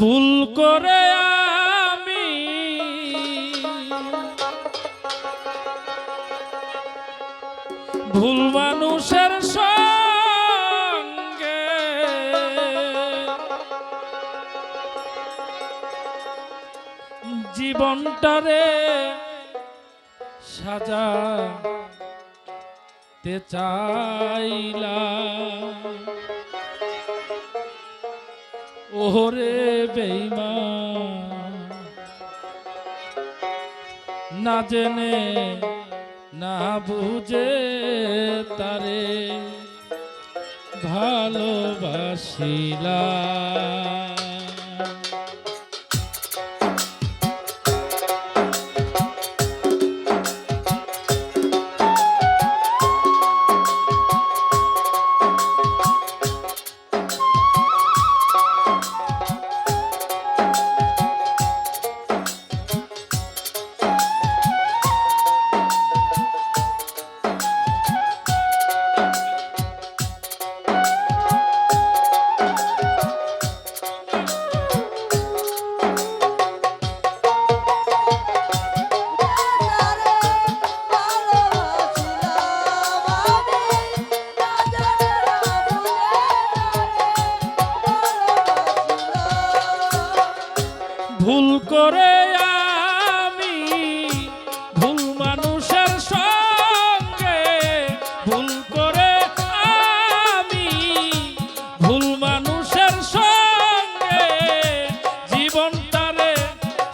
ভুল করে আমি ভুল মানুষের সঙ্গে জীবনটারে সাজাতে চাইলাম। ওরে বেইমা না জেনে না বুঝে তারে ভালোবাসিলা। ভুল করে আমি, ভুল মানুষের সঙ্গে ভুল করে আমি, ভুল মানুষের সঙ্গে জীবনটারে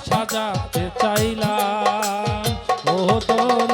সাজাতে চাইলাম। ও দরদি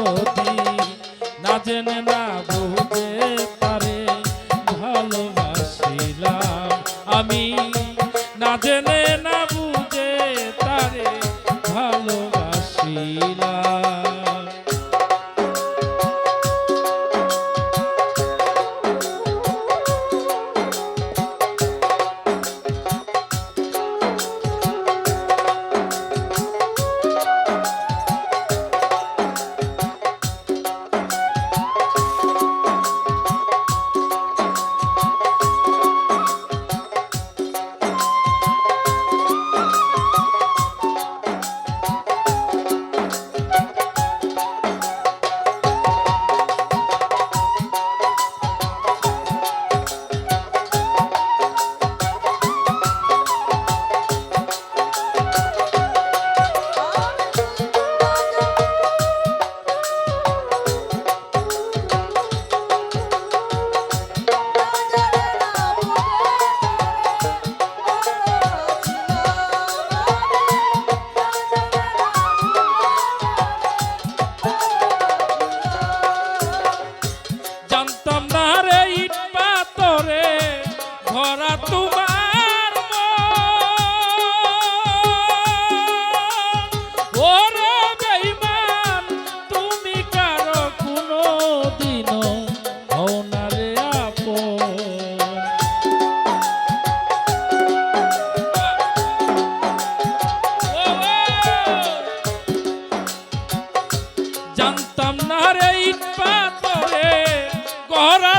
ইট পাথরে গড়া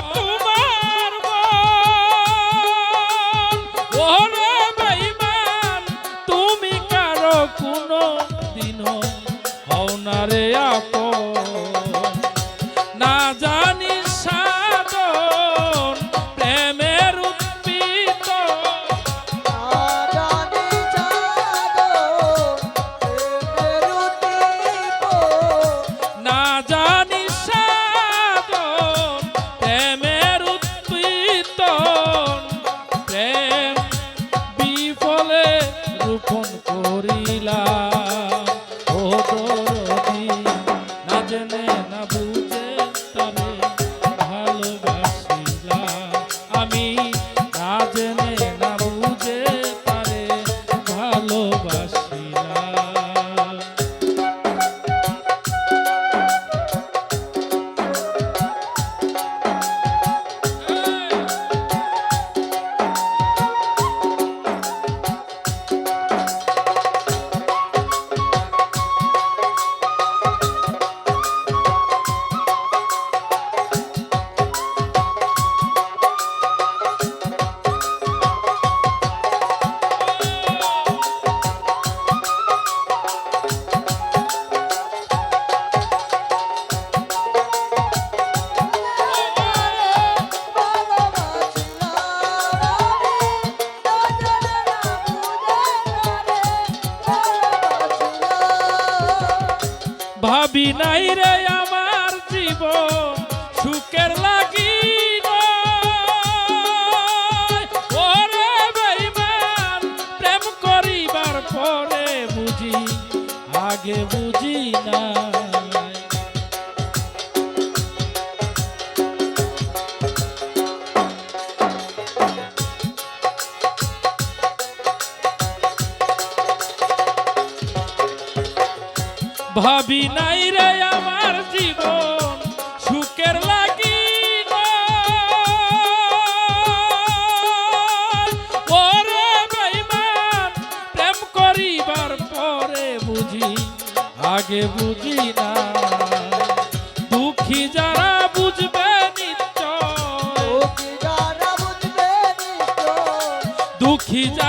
রূপণ নাই রে আমার জীবন, সুখের লাগি ওরে বেইমান প্রেম করিবার পরে বুঝি, আগে বুঝি না। ভাবি নাই রে আমার জীবন সুখের লাগি ওরে বেইমান প্রেম করিবার পরে বুঝি আগে বুঝি না। দুঃখী যারা বুঝবে নিশ্চয় দুঃখী যারা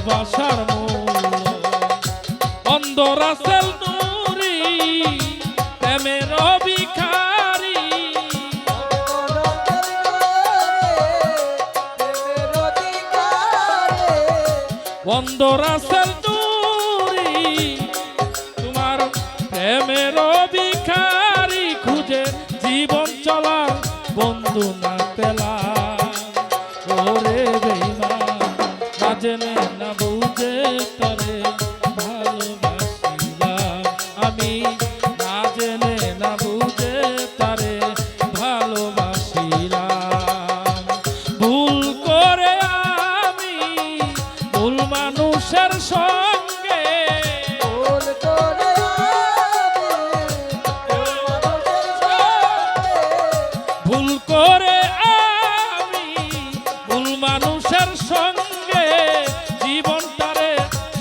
ভালোবাসার মূল্য অন্ধ রাসেল নুরি, প্রেমের ভিখারি অন্ধ রাসেল নুরি, তোমার প্রেমের ভিখারি খুঁজে জীবন চলার বন্ধু না সঙ্গে জীবনটারে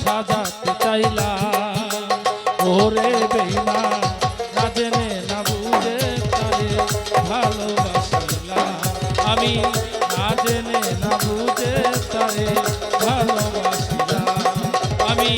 সাজাতে চাইলাম। ওরে বেমা না জেনে না বুঝে আমি না জেনে না বুঝে আমি